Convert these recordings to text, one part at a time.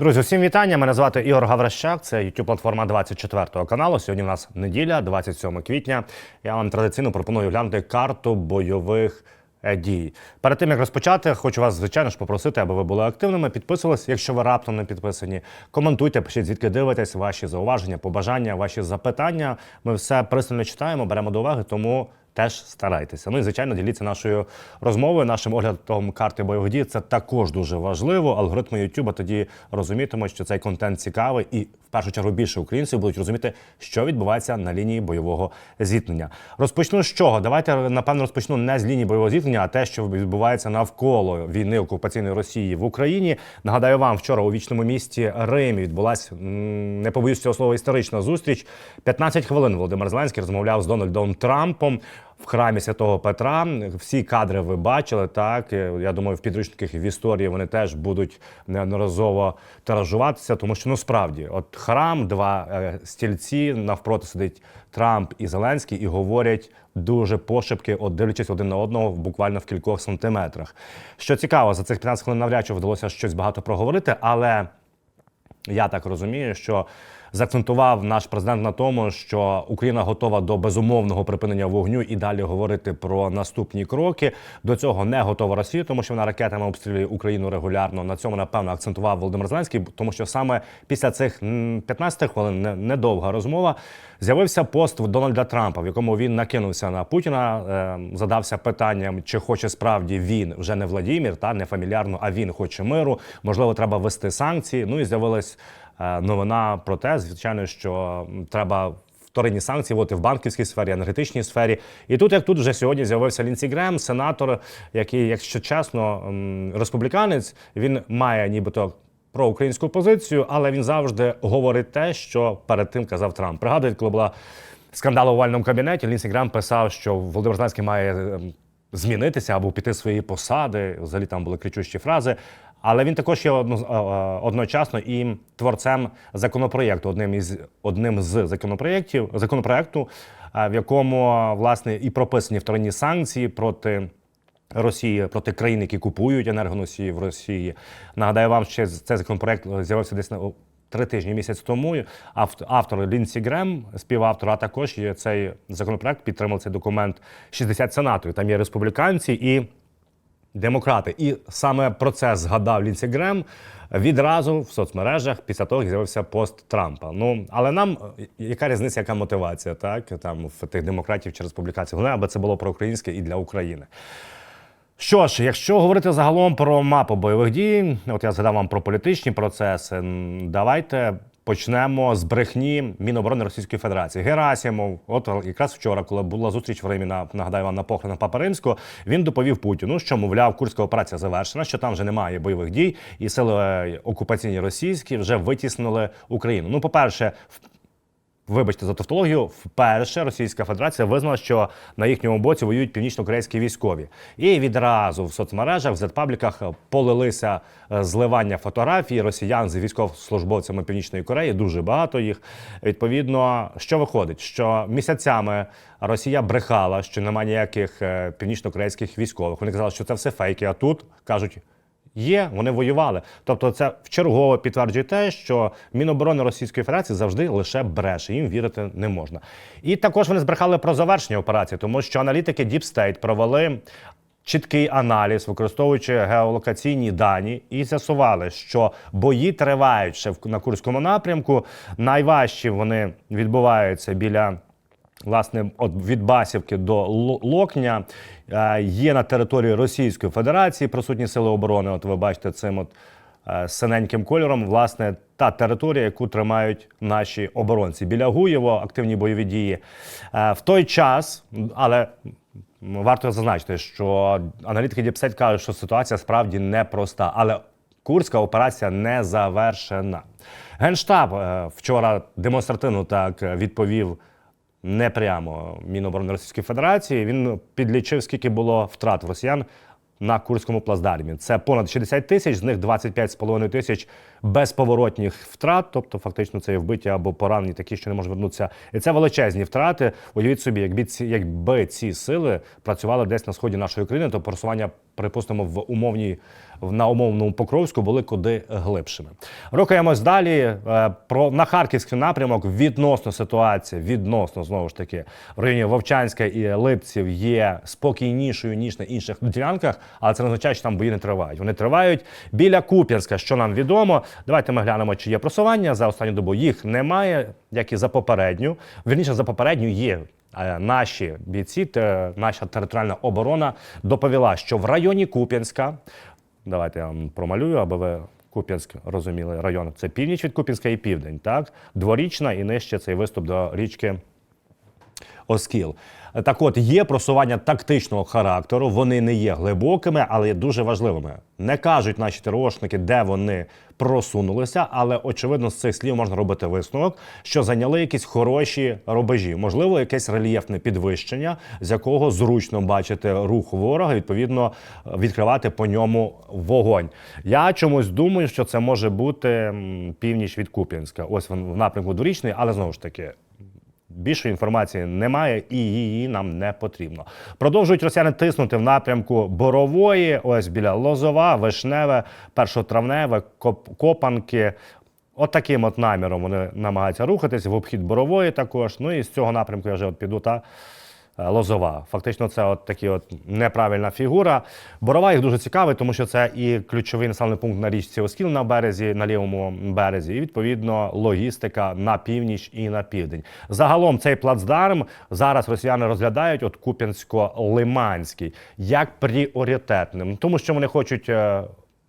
Друзі, всім вітання. Мене звати Ігор Гаврищак. Це youtube платформа 24 каналу. Сьогодні в нас неділя, 27 квітня. Я вам традиційно пропоную глянути карту бойових е, дій. Перед тим як розпочати, хочу вас звичайно ж попросити, аби ви були активними. Підписувались, якщо ви раптом не підписані. Коментуйте, пишіть звідки дивитесь, ваші зауваження, побажання, ваші запитання. Ми все пристально читаємо, беремо до уваги, тому. Теж старайтеся. Ну і звичайно, діліться нашою розмовою, нашим оглядом карти бойових дій. Це також дуже важливо. Алгоритми YouTube тоді розумітимуть, що цей контент цікавий, і в першу чергу більше українців будуть розуміти, що відбувається на лінії бойового зіткнення. Розпочну з чого? Давайте напевно розпочну не з лінії бойового зіткнення, а те, що відбувається навколо війни окупаційної Росії в Україні. Нагадаю вам, вчора у вічному місті Римі відбулася не побоюсь цього слова історична зустріч. 15 хвилин Володимир Зеленський розмовляв з Дональдом Трампом в храмі Святого Петра. Всі кадри ви бачили. Так я думаю, в підручниках в історії вони теж будуть неодноразово тиражуватися, тому що ну от храм, два е, стільці навпроти сидить Трамп і Зеленський, і говорять дуже пошепки, от дивлячись один на одного, буквально в кількох сантиметрах. Що цікаво, за цих 15 хвилин навряд чи вдалося щось багато проговорити, але я так розумію, що заакцентував наш президент на тому, що Україна готова до безумовного припинення вогню і далі говорити про наступні кроки. До цього не готова Росія, тому що вона ракетами обстрілює Україну регулярно. На цьому напевно акцентував Володимир Зеленський, тому що саме після цих м, 15 хвилин не- недовга розмова. З'явився пост Дональда Трампа, в якому він накинувся на Путіна, е, задався питанням, чи хоче справді він вже не Владімір, та не фамільярно, а він хоче миру. Можливо, треба ввести санкції. Ну і з'явилась новина про те, звичайно, що треба. Вторинні санкції вводити в банківській сфері, енергетичній сфері. І тут, як тут вже сьогодні з'явився Лінсі Грем, сенатор, який, якщо чесно, республіканець, він має нібито про українську позицію, але він завжди говорить те, що перед тим казав Трамп. Пригадують, коли була скандал у овальному кабінеті, Лінсі Грем писав, що Володимир Зеленський має ем, змінитися або піти з своєї посади. Взагалі там були кричущі фрази. Але він також є е, е, одночасно і творцем законопроєкту, одним із одним з законопроєктів законопроєкту, е, в якому власне і прописані вторинні санкції проти. Росії проти країн, які купують енергоносії в Росії. Нагадаю вам, що цей законопроект з'явився десь на три тижні місяць тому. Автор Лінсі Грем, співавтор, а також цей законопроект підтримав цей документ 60 сенаторів. Там є республіканці і демократи. І саме про це згадав Лінсі Грем відразу в соцмережах після того, як з'явився пост Трампа. Ну але нам е, яка різниця, яка мотивація, так там в тих демократів чи республіканців? Головне, аби це було проукраїнське і для України. Що ж, якщо говорити загалом про мапу бойових дій, от я згадав вам про політичні процеси. Давайте почнемо з брехні Міноборони Російської Федерації. Герасімов, от якраз вчора, коли була зустріч в Римі на нагадаю вам на похоронах Папа Римського, він доповів Путіну, що мовляв, курська операція завершена, що там вже немає бойових дій, і сили е, окупаційні російські вже витіснили Україну. Ну, по-перше, в Вибачте за тавтологію, вперше Російська Федерація визнала, що на їхньому боці воюють північно-корейські військові. І відразу в соцмережах, в зетпабліках полилися е, зливання фотографій росіян з військовослужбовцями Північної Кореї. Дуже багато їх. Відповідно, що виходить, що місяцями Росія брехала, що немає ніяких е, північно-корейських військових. Вони казали, що це все фейки. А тут кажуть. Є, вони воювали. Тобто, це вчергово підтверджує те, що Міноборони Російської Федерації завжди лише бреше. Їм вірити не можна. І також вони збрехали про завершення операції, тому що аналітики Deep State провели чіткий аналіз, використовуючи геолокаційні дані, і з'ясували, що бої тривають ще на Курському напрямку. Найважчі вони відбуваються біля. Власне, від Басівки до Локня є на території Російської Федерації присутні сили оборони. От ви бачите цим от е, синеньким кольором, власне, та територія, яку тримають наші оборонці. Біля Гуєво активні бойові дії. Е, В той час, але варто зазначити, що аналітики Діпсет кажуть, що ситуація справді непроста. Але Курська операція не завершена. Генштаб е, вчора демонстративно так відповів не прямо Міноборони Російської Федерації. Він підлічив, скільки було втрат росіян на Курському плацдармі. Це понад 60 тисяч, з них 25,5 тисяч безповоротніх втрат, тобто фактично це є вбиття або поранені, такі, що не можуть вернутися. І це величезні втрати. Уявіть собі, якби ці, якби ці сили працювали десь на сході нашої країни, то просування, припустимо, в умовній на умовному Покровську були куди глибшими. Рухаємось далі. Е, Про на харківський напрямок відносно ситуації, відносно знову ж таки в районі Вовчанська і Липців є спокійнішою ніж на інших ділянках, але це не означає, що там бої не тривають. Вони тривають біля Куп'янська, що нам відомо. Давайте ми глянемо, чи є просування за останню добу. Їх немає, як і за попередню. Вірніше за попередню є. Е, Наші бійці, наша територіальна оборона доповіла, що в районі Куп'янська, давайте я вам промалюю, аби ви Куп'янськ розуміли район. Це північ від Куп'янська і південь, так? Дворічна і нижче цей виступ до річки Оскіл. Так от є просування тактичного характеру, вони не є глибокими, але є дуже важливими. Не кажуть наші ТРОшники, де вони просунулися, але очевидно з цих слів можна робити висновок, що зайняли якісь хороші рубежі, можливо, якесь рельєфне підвищення, з якого зручно бачити рух ворога, відповідно відкривати по ньому вогонь. Я чомусь думаю, що це може бути північ від Куп'янська. Ось в напрямку дворічний, але знову ж таки. Більшої інформації немає і її нам не потрібно. Продовжують росіяни тиснути в напрямку Борової, ось біля Лозова, Вишневе, Першотравневе, Копанки. От таким от наміром вони намагаються рухатись в обхід Борової також. Ну і з цього напрямку я вже от піду та Лозова. Фактично, це от такі от неправильна фігура. Борова їх дуже цікавий, тому що це і ключовий населений пункт на річці Оскіл на березі, на лівому березі, і відповідно логістика на північ і на південь. Загалом цей плацдарм зараз росіяни розглядають от Куп'янсько-Лиманський як пріоритетним, тому що вони хочуть.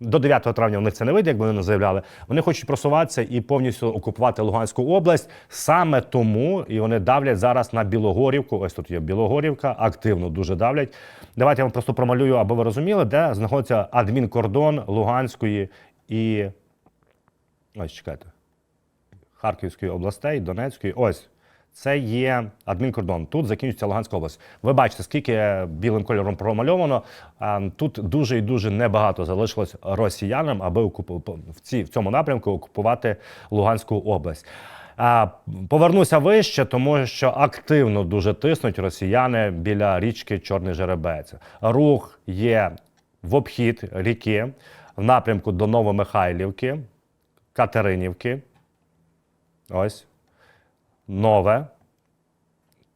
До 9 травня у них це не вийде, як вони не заявляли. Вони хочуть просуватися і повністю окупувати Луганську область. Саме тому і вони давлять зараз на Білогорівку. Ось тут є Білогорівка, активно дуже давлять. Давайте я вам просто промалюю, аби ви розуміли, де знаходиться адмінкордон Луганської і ось чекайте. Харківської областей, Донецької. Ось це є адмінкордон. Тут закінчується Луганська область. Ви бачите, скільки білим кольором промальовано. Тут дуже і дуже небагато залишилось росіянам, аби в, цьому напрямку окупувати Луганську область. Повернуся вище, тому що активно дуже тиснуть росіяни біля річки Чорний Жеребець. Рух є в обхід ріки в напрямку до Новомихайлівки, Катеринівки. Ось нове.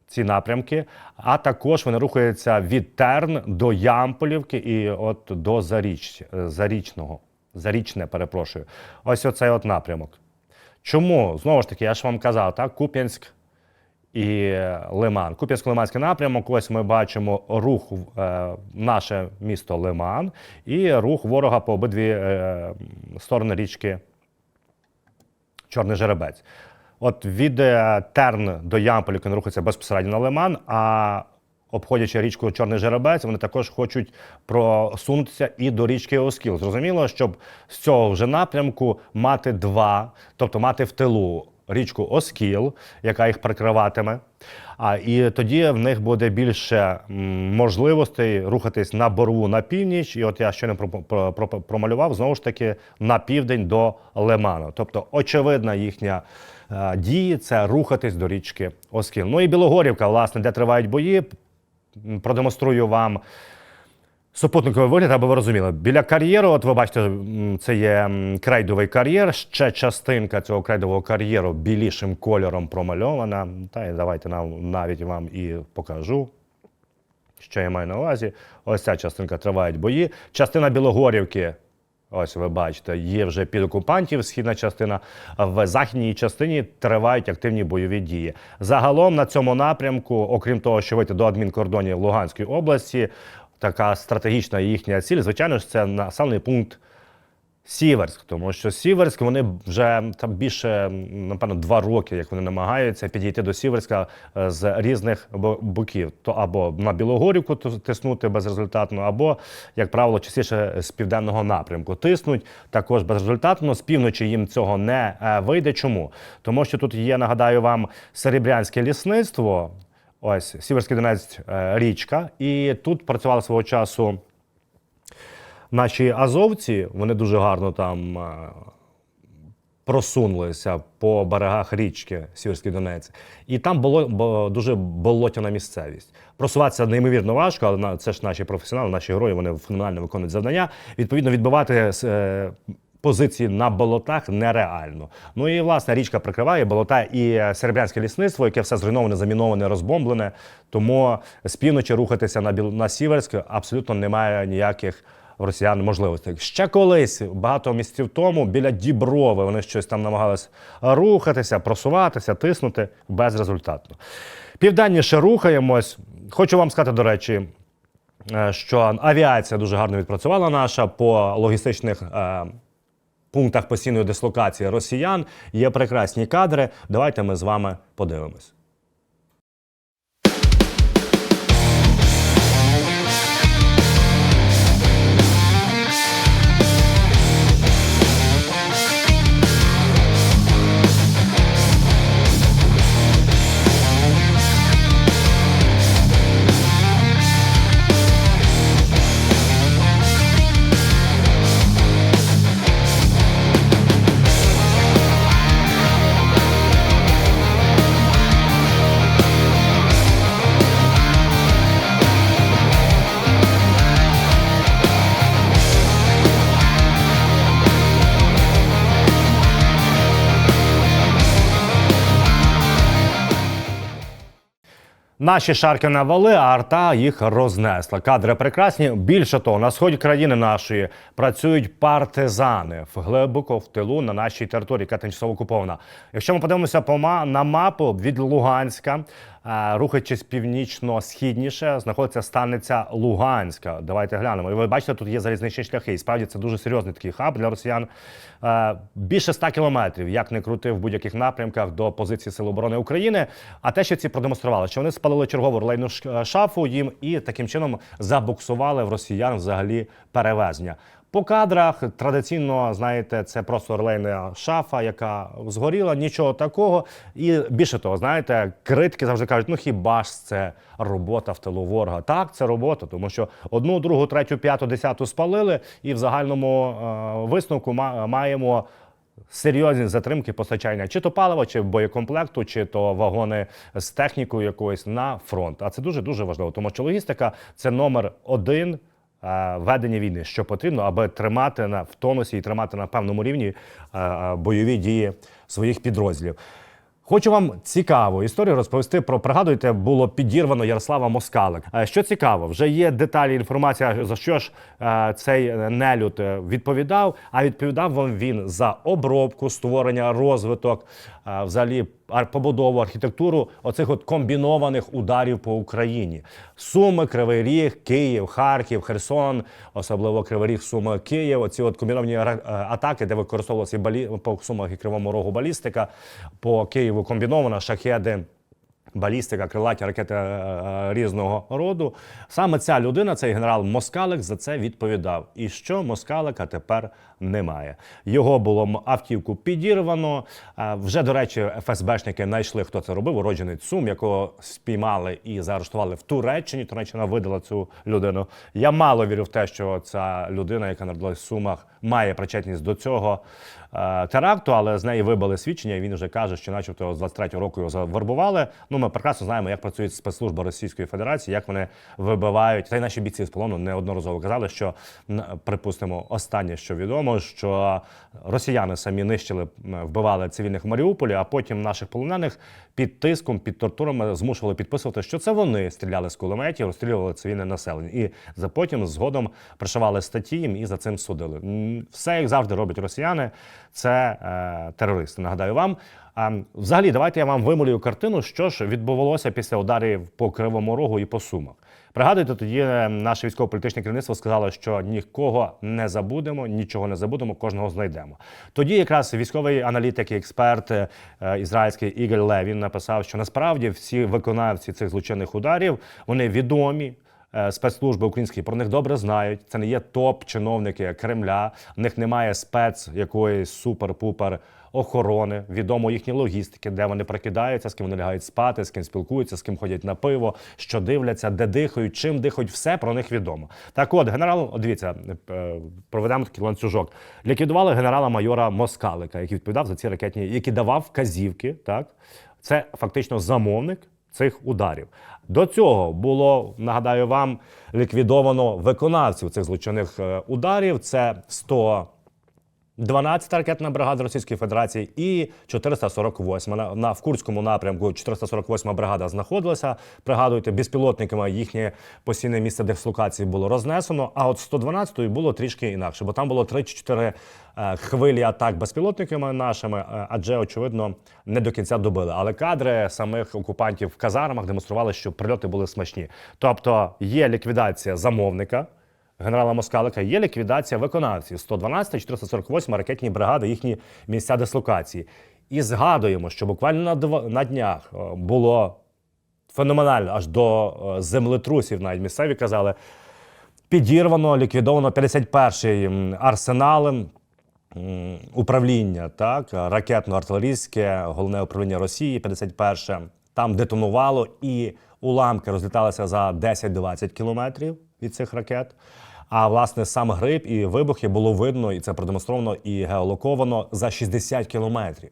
Ці напрямки, а також вони рухаються від Терн до Ямполівки і от до Заріч, Зарічного. Зарічне, перепрошую. Ось оцей от напрямок. Чому? Знову ж таки, я ж вам казав, так, Куп'янськ і Лиман. Куп'янсько-Лиманський напрямок. Ось ми бачимо рух е, наше місто Лиман і рух ворога по обидві е, сторони річки Чорний жеребець. От від Терн до Ямполівки вони рухаються безпосередньо на Лиман, а обходячи річку Чорний Жеребець, вони також хочуть просунутися і до річки Оскіл. Зрозуміло, щоб з цього вже напрямку мати два, тобто мати в тилу річку Оскіл, яка їх прикриватиме. А і тоді в них буде більше можливостей рухатись на борву на північ. І от я про, про, промалював знову ж таки на південь до Лиману. Тобто, очевидна їхня дії це рухатись до річки Оскіл. Ну і Білогорівка, власне, де тривають бої. Продемонструю вам Супутниковий вигляд, аби ви розуміли. Біля кар'єру, от ви бачите, це є крейдовий кар'єр. Ще частинка цього крейдового кар'єру білішим кольором промальована. Та й давайте нам навіть вам і покажу. Що я маю на увазі? Ось ця частинка тривають бої. Частина Білогорівки. Ось ви бачите, є вже під окупантів східна частина. В західній частині тривають активні бойові дії. Загалом на цьому напрямку, окрім того, що вийти до адмінкордонів Луганської області, така стратегічна їхня ціль, звичайно ж, це населений пункт Сіверськ, тому що Сіверськ вони вже там більше, напевно, два роки, як вони намагаються підійти до Сіверська е, з різних боків. То або на Білогорівку тис- тиснути безрезультатно, або, як правило, частіше з південного напрямку тиснуть також безрезультатно. З півночі їм цього не е, вийде. Чому? Тому що тут є, нагадаю вам, серебрянське лісництво. Ось Сіверський Донець е, річка, і тут працювали свого часу наші азовці, вони дуже гарно там е, просунулися по берегах річки Сіверський Донець, і там було дуже болотяна місцевість. Просуватися неймовірно важко, але це ж наші професіонали, наші герої, вони феноменально виконують завдання. Відповідно, відбивати е, позиції на болотах нереально. Ну і власне річка прикриває болота і е, серебрянське лісництво, яке все зруйноване, заміноване, розбомблене. Тому з півночі рухатися на Біл... на Сіверськ абсолютно немає ніяких. Росіян можливостей. Ще колись, багато місяців тому, біля Діброви вони щось там намагались рухатися, просуватися, тиснути безрезультатно. Південніше рухаємось. Хочу вам сказати, до речі, е, що авіація дуже гарно відпрацювала наша по логістичних е, пунктах постійної дислокації росіян. Є прекрасні кадри. Давайте ми з вами подивимось. Наші шарки навали, а арта їх рознесла. Кадри прекрасні. Більше того, на сході країни нашої працюють партизани в глибоко в тилу на нашій території, яка тимчасово окупована. Якщо ми подивимося по на мапу від Луганська, рухаючись північно-східніше, знаходиться станиця Луганська. Давайте глянемо. І ви бачите, тут є залізничні шляхи. І справді це дуже серйозний такий хаб для росіян. Е, Більше 100 кілометрів, як не крути в будь-яких напрямках до позиції Сил оборони України. А те, що ці продемонстрували, що вони спалили чергову релейну ш- шафу їм і таким чином забуксували в росіян взагалі перевезення. По кадрах традиційно, знаєте, це просто релейна шафа, яка згоріла, нічого такого. І більше того, знаєте, критики завжди кажуть: ну хіба ж це робота в тилу ворога? Так, це робота, тому що одну, другу, третю, п'яту, десяту спалили, і в загальному е, висновку ма- маємо. Серйозні затримки постачання чи то палива, чи боєкомплекту, чи то вагони з технікою якоюсь на фронт. А це дуже дуже важливо, тому що логістика це номер один ведення війни, що потрібно, аби тримати на в тонусі і тримати на певному рівні е, е, бойові дії своїх підрозділів. Хочу вам цікаву історію розповісти про пригадуєте, було підірвано Ярослава Москалик. Е, Що цікаво, вже є деталі інформація за що ж е, цей нелюд е, відповідав. А відповідав вам він за обробку, створення, розвиток, е, взагалі побудову, архітектуру оцих от комбінованих ударів по Україні. Суми, Кривий Ріг, Київ, Харків, Херсон, особливо Кривий Ріг, Суми, Київ. Оці от комбіновані е, атаки, де використовувалися балі... по Сумах і Кривому Рогу балістика, по Києву комбінована, шахеди. Балістика, крилаті ракети е, е, різного роду. Саме ця людина, цей генерал Москалик, за це відповідав. І що Москалика тепер немає. Його було автівку підірвано. Е, Вже, до речі, ФСБшники знайшли, хто це робив. Уроджений ЦУМ, якого спіймали і заарештували в Туреччині. Туреччина видала цю людину. Я мало вірю в те, що ця людина, яка народилась в Сумах, має причетність до цього е, теракту, але з неї вибили свідчення, і він вже каже, що, начебто, з 23-го року його завербували. Ну, ми прекрасно знаємо, як працюють спецслужби Російської Федерації, як вони вибивають. Та й наші бійці з полону неодноразово казали, що припустимо, останнє, що відомо, що росіяни самі нищили, вбивали цивільних в Маріуполі, а потім наших полонених під тиском, під тортурами змушували підписувати, що це вони стріляли з кулеметів, розстрілювали цивільне населення, і за потім згодом пришивали статті їм і за цим судили. Все як завжди роблять росіяни. Це е, терористи. Нагадаю вам. А, взагалі, давайте я вам вималюю картину, що ж відбувалося після ударів по Кривому Рогу і по Сумах. Пригадуєте, тоді е, наше військово-політичне керівництво сказало, що нікого не забудемо, нічого не забудемо, кожного знайдемо. Тоді якраз військовий аналітик і експерт е, ізраїльський Ігор Левін написав, що насправді всі виконавці цих злочинних ударів вони відомі. Е, спецслужби українські про них добре знають. Це не є топ-чиновники Кремля. В них немає спец якоїсь супер-пупер охорони, відомо їхні логістики, де вони прокидаються, з ким вони лягають спати, з ким спілкуються, з ким ходять на пиво, що дивляться, де дихають, чим дихають, все про них відомо. Так от, генерал, дивіться, е, проведемо такий ланцюжок. Ліквідували генерала-майора Москалика, який відповідав за ці ракетні, який давав вказівки. Так, це фактично замовник цих ударів. До цього було, нагадаю вам, ліквідовано виконавців цих злочинних е, ударів. Це 100 12-та ракетна бригада Російської Федерації і 448 на, в Курському напрямку. 448 бригада знаходилася. Пригадуйте, безпілотниками їхнє постійне місце дислокації було рознесено. А от 112-ї було трішки інакше, бо там було 3-4 е, хвилі атак безпілотниками нашими, е, адже очевидно не до кінця добили. Але кадри самих окупантів в казармах демонстрували, що прильоти були смачні. Тобто є ліквідація замовника генерала Москалика є ліквідація виконавців 112 448 ракетні бригади, їхні місця дислокації. І згадуємо, що буквально на, на днях е, було феноменально аж до е, землетрусів, навіть місцеві казали. Підірвано, ліквідовано 51-й арсенал управління, так, ракетно-артилерійське, головне управління Росії, 51-е. Там детонувало і уламки розліталися за 10-20 кілометрів від цих ракет. А власне сам гриб і вибухи було видно, і це продемонстровано і геолоковано за 60 кілометрів.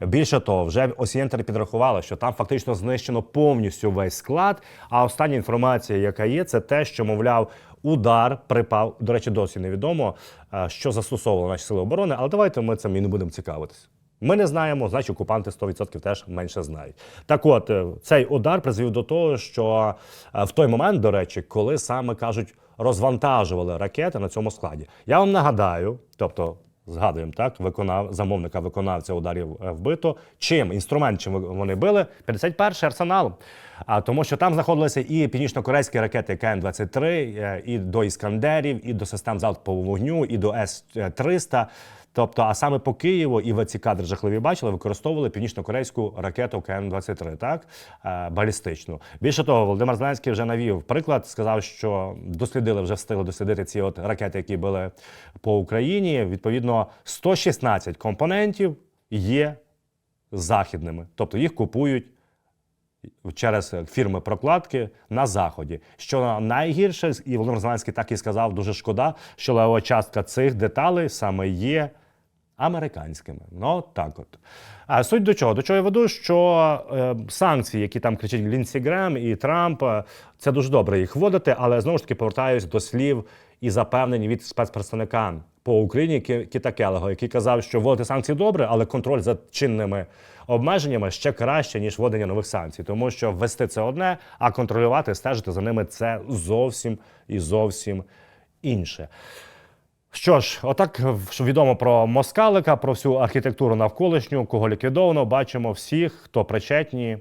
Більше того, вже Осієнтер підрахували, що там фактично знищено повністю весь склад. А остання інформація, яка є, це те, що мовляв, удар припав. До речі, досі невідомо, е, що застосовували наші сили оборони. Але давайте ми цим і не будемо цікавитися. Ми не знаємо, значить окупанти 100% теж менше знають. Так от, е, цей удар призвів до того, що е, в той момент, до речі, коли саме кажуть, розвантажували ракети на цьому складі. Я вам нагадаю, тобто. Згадуємо так, виконав замовника виконавця ударів е, вбито. Чим інструмент, чим вони били? 51-й арсенал. А тому, що там знаходилися і північно-корейські ракети КН-23, е, і до іскандерів, і до систем залпового вогню, і до С-300. Тобто, а саме по Києву, і ви ці кадри жахливі бачили, використовували північно-корейську ракету КН-23, так е, балістичну. Більше того, Володимир Зеленський вже навів приклад, сказав, що дослідили, вже встигли дослідити ці от ракети, які були по Україні. Відповідно, 116 компонентів є західними, тобто їх купують через фірми прокладки на заході. Що найгірше, і Володимир Зеленський так і сказав, дуже шкода, що лева частка цих деталей саме є американськими. Ну так от. А суть до чого? До чого я веду, що е, санкції, які там кричать Лінсі Грем і Трамп, е, це дуже добре їх вводити, але знову ж таки повертаюсь до слів і запевнень від спецпредставника по Україні Кі- Кіта Келего, який казав, що вводити санкції добре, але контроль за чинними обмеженнями ще краще, ніж введення нових санкцій, тому що ввести це одне, а контролювати, стежити за ними це зовсім і зовсім інше. Що ж, отак відомо про москалика, про всю архітектуру навколишню, кого ліквідовано, бачимо всіх, хто причетні,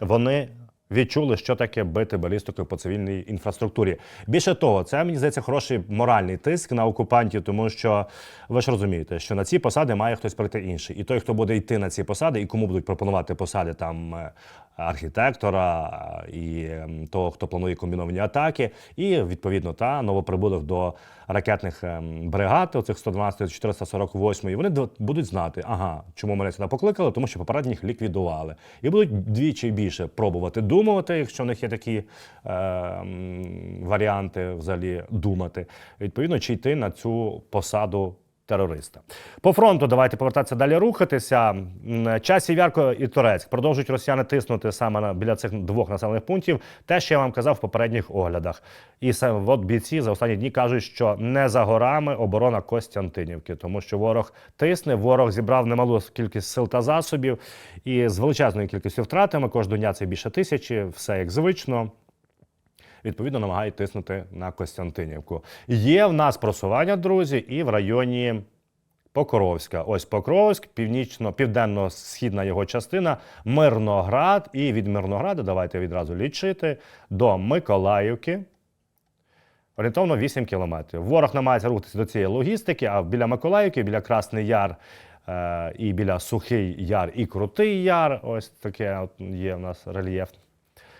вони відчули, що таке бити балістикою по цивільній інфраструктурі. Більше того, це мені здається хороший моральний тиск на окупантів, тому що ви ж розумієте, що на ці посади має хтось прийти інший. І той, хто буде йти на ці посади, і кому будуть пропонувати посади там е, архітектора е, і ем, того, хто планує комбіновані атаки, і відповідно та новоприбулих до ракетних ем, бригад, оцих 112 448, і вони будуть знати, ага, чому мене сюди покликали, тому що попередніх ліквідували. І будуть двічі більше пробувати думати, якщо в них є такі е, варіанти взагалі думати. Відповідно, чи йти на цю посаду терориста. По фронту давайте повертатися далі рухатися. Часів Ярко і Турецьк продовжують росіяни тиснути саме біля цих двох населених пунктів. Те, що я вам казав в попередніх оглядах. І саме от бійці за останні дні кажуть, що не за горами оборона Костянтинівки, тому що ворог тисне, ворог зібрав немалу кількість сил та засобів і з величезною кількістю втратами. Кожного дня це більше тисячі, все як звично відповідно намагають тиснути на Костянтинівку. Є в нас просування, друзі, і в районі. Покровська, ось Покровськ, північно, південно-східна його частина, Мирноград. І від Мирнограда давайте відразу лічити до Миколаївки. Орієнтовно 8 кілометрів. Ворог намагається рухатися до цієї логістики, а біля Миколаївки, біля Красний Яр е, і біля Сухий Яр і Крутий Яр. Ось таке от є в нас рельєф.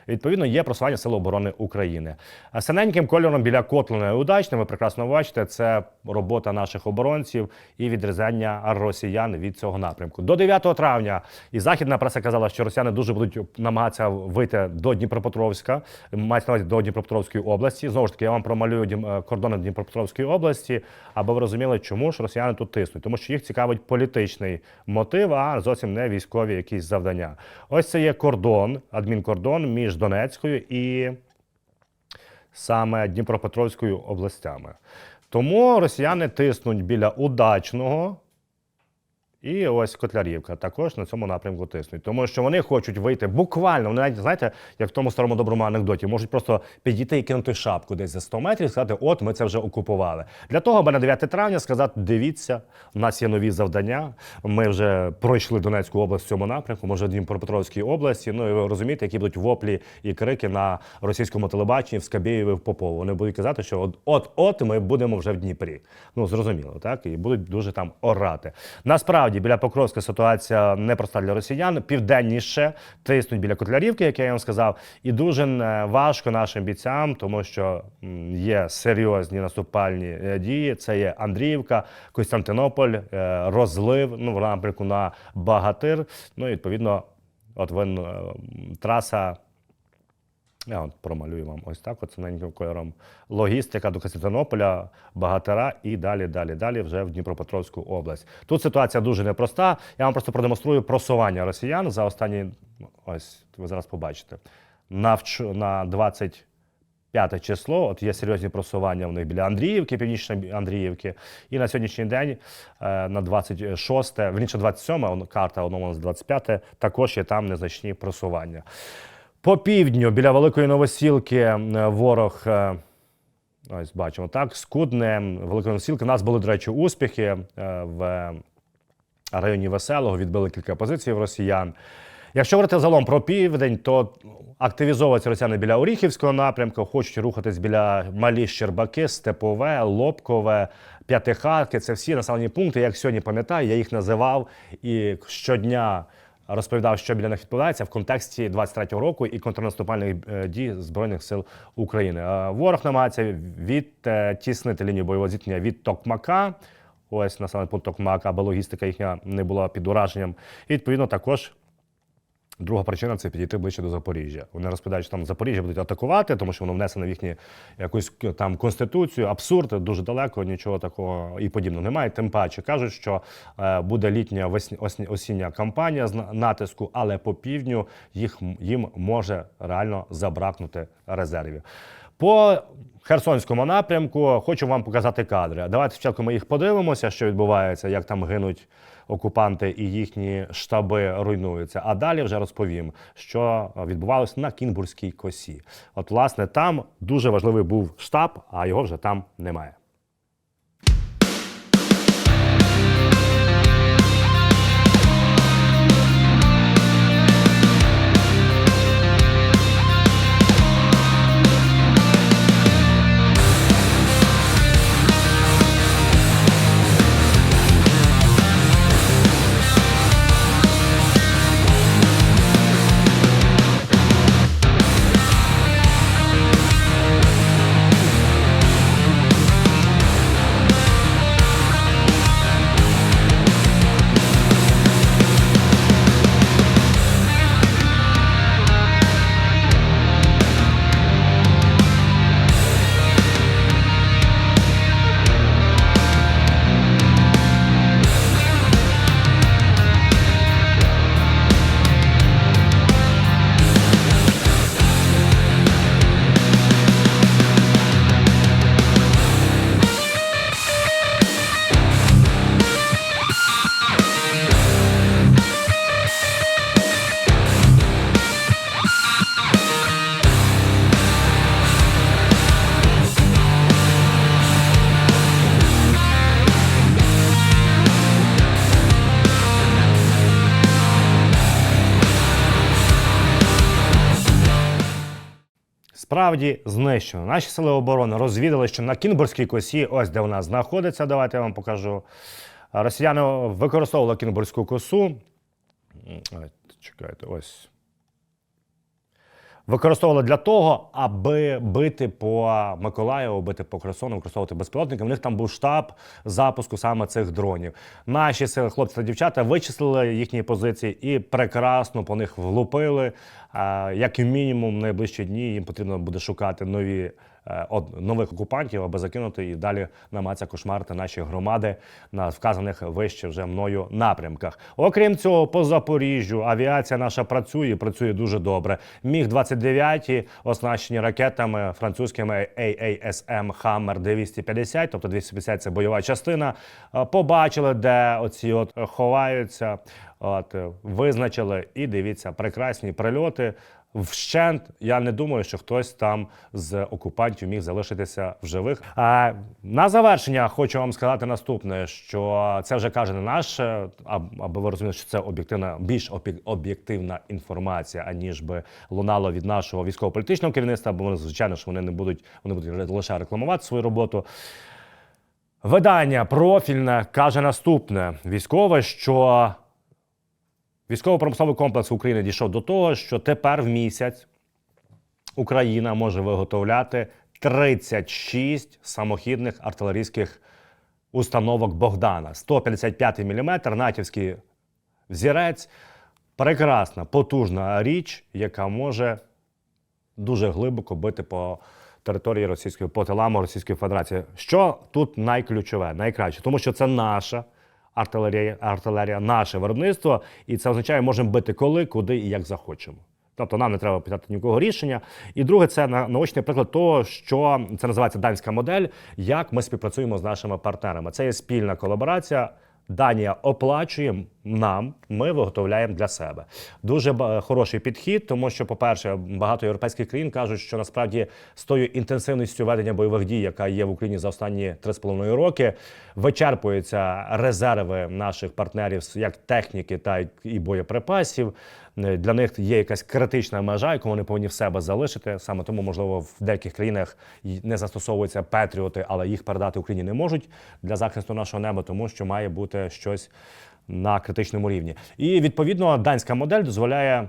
Відповідно, є просування Сил оборони України. Синеньким кольором біля Котлина і удачне, ви прекрасно бачите, це робота наших оборонців і відрізання росіян від цього напрямку. До 9 травня і західна преса казала, що росіяни дуже будуть намагатися вийти до Дніпропетровська, мається на увазі до Дніпропетровської області. Знову ж таки, я вам промалюю е, кордони Дніпропетровської області, аби ви розуміли, чому ж росіяни тут тиснуть, тому що їх цікавить політичний мотив, а зовсім не військові якісь завдання. Ось це є кордон, адмінкордон між Донецькою і саме Дніпропетровською областями. Тому росіяни тиснуть біля удачного. І ось Котлярівка також на цьому напрямку тиснуть, тому що вони хочуть вийти буквально. Вони навіть знаєте, як в тому старому доброму анекдоті, можуть просто підійти і кинути шапку десь за 100 метрів, і сказати, от ми це вже окупували. Для того, аби на 9 травня сказати: дивіться, у нас є нові завдання. Ми вже пройшли Донецьку область в цьому напрямку, може Дніпропетровській області. Ну і ви розумієте, які будуть воплі і крики на російському телебаченні в Скабєєві в Попову. Вони будуть казати, що от от, от ми будемо вже в Дніпрі. Ну зрозуміло, так і будуть дуже там орати. Насправді біля Покровська ситуація непроста для росіян. Південніше тиснуть біля Котлярівки, як я вам сказав, і дуже е, важко нашим бійцям, тому що є серйозні наступальні е, дії. Це є Андріївка, Костянтинополь, е, розлив. Ну в напрямку на Багатир. Ну і відповідно, от він, е, траса. Я от промалюю вам ось так, от синеньким кольором. Логістика до Костянтинополя, Багатира і далі, далі, далі вже в Дніпропетровську область. Тут ситуація дуже непроста. Я вам просто продемонструю просування росіян за останні. Ось ви зараз побачите. На, на 25 число, от є серйозні просування в них біля Андріївки, північної Андріївки. І на сьогоднішній день, е, на 26, верніше 27, он- карта одному з 25, також є там незначні просування. По півдню біля Великої Новосілки е, ворог. е, Ось бачимо так. Скудне, Великої Новосілки. У нас були, до речі, успіхи е, в районі Веселого, відбили кілька позицій в росіян. Якщо говорити загалом про південь, то активізовуються росіяни біля Оріхівського напрямку, хочуть рухатись біля Малі Щербаки, Степове, Лобкове, П'ятихатки. Це всі населені пункти. Як сьогодні пам'ятаю, я їх називав і щодня розповідав, що біля них відбувається в контексті 23-го року і контрнаступальних е, дій Збройних сил України. Е, Ворог намагається відтіснити лінію бойового зіткнення від Токмака. Ось населений пункт Токмак, аби логістика їхня не була під ураженням. І відповідно також. Друга причина це підійти ближче до Запоріжжя. Вони розповідають, що там Запоріжжя будуть атакувати, тому що воно внесено в їхню якусь там конституцію. Абсурд дуже далеко, нічого такого і подібного немає. Тим паче кажуть, що е, буде літня осіння кампанія з натиску, але по півдню їх їм може реально забракнути резервів. По Херсонському напрямку хочу вам показати кадри. Давайте спочатку ми їх подивимося, що відбувається, як там гинуть окупанти і їхні штаби руйнуються. А далі вже розповім, що відбувалося на Кінбурзькій косі. От, власне, там дуже важливий був штаб, а його вже там немає. Справді знищено. Наші сили оборони розвідали, що на Кінбурзькій косі, ось де вона знаходиться, давайте я вам покажу. Росіяни використовували Кінбурзьку косу. Чекайте, ось. Використовували для того, аби бити по Миколаєву, бити по Херсону, використовувати безпілотники. У них там був штаб запуску саме цих дронів. Наші сили, хлопці та дівчата вичислили їхні позиції і прекрасно по них влупили. Як мінімум, найближчі дні їм потрібно буде шукати нові. Е, Нових окупантів, аби закинути і далі намагатися кошмарити наші громади на вказаних вище вже мною напрямках. Окрім цього, по Запоріжжю авіація наша працює, працює дуже добре. Міг 29 оснащені ракетами французькими AASM Hammer 250, тобто 250 – це бойова частина. Е, Побачили, де оці от ховаються. От визначили і дивіться прекрасні прильоти. Вщент я не думаю, що хтось там з окупантів міг залишитися в живих. А на завершення хочу вам сказати наступне: що це вже каже не наш, е, аби ви розуміли, що це об'єктивна, більш об'єк- об'єктивна інформація, аніж би лунало від нашого військово-політичного керівництва. Бо вони, звичайно ж, вони не будуть, вони будуть лише рекламувати свою роботу. Видання профільне каже наступне: військове, що військово-промисловий комплекс України дійшов до того, що тепер в місяць Україна може виготовляти 36 самохідних артилерійських установок Богдана. 155 мм, натівський взірець. Прекрасна, потужна річ, яка може дуже глибоко бити по території Російської по тилам Російської Федерації. Що тут найключове, найкраще, тому що це наша артилерія, артилерія, наше виробництво, і це означає, можемо бити коли, куди і як захочемо. Тобто нам не треба питати нікого рішення. І друге, це на- наочний приклад того, що це називається данська модель, як ми співпрацюємо з нашими партнерами. Це є спільна колаборація. Данія оплачує нам, ми виготовляємо для себе. Дуже хороший підхід, тому що, по-перше, багато європейських країн кажуть, що насправді з тою інтенсивністю ведення бойових дій, яка є в Україні за останні 3,5 роки, вичерпуються резерви наших партнерів як техніки, так і боєприпасів. Е, Для них є якась критична межа, яку вони повинні в себе залишити. Саме тому, можливо, в деяких країнах не застосовуються петріоти, але їх передати Україні не можуть для захисту нашого неба, тому що має бути щось на критичному рівні. І відповідно данська модель дозволяє.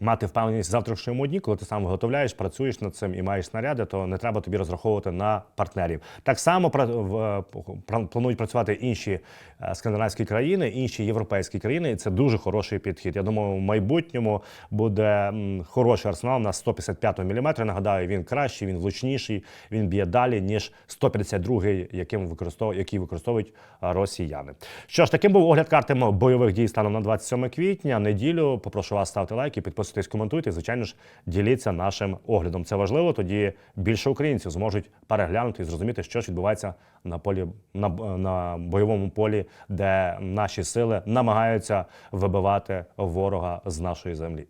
Мати впевненість в завтрашньому дні, коли ти сам виготовляєш, працюєш над цим і маєш снаряди, то не треба тобі розраховувати на партнерів. Так само пра- планують працювати інші е, скандинавські країни, інші європейські країни, і це дуже хороший підхід. Я думаю, в майбутньому буде хороший арсенал на 155 мм. Нагадаю, він кращий, він влучніший, він б'є далі, ніж 152-й, яким використов... який використовують е, росіяни. Що ж, таким був огляд карти бойових дій станом на 27 квітня. Неділю попрошу вас ставити лайки, підписуйтесь, коментуйте. Звичайно ж, діліться нашим оглядом. Це важливо. Тоді більше українців зможуть переглянути і зрозуміти, що ж відбувається на полі на, на бойовому полі, де наші сили намагаються вибивати ворога з нашої землі.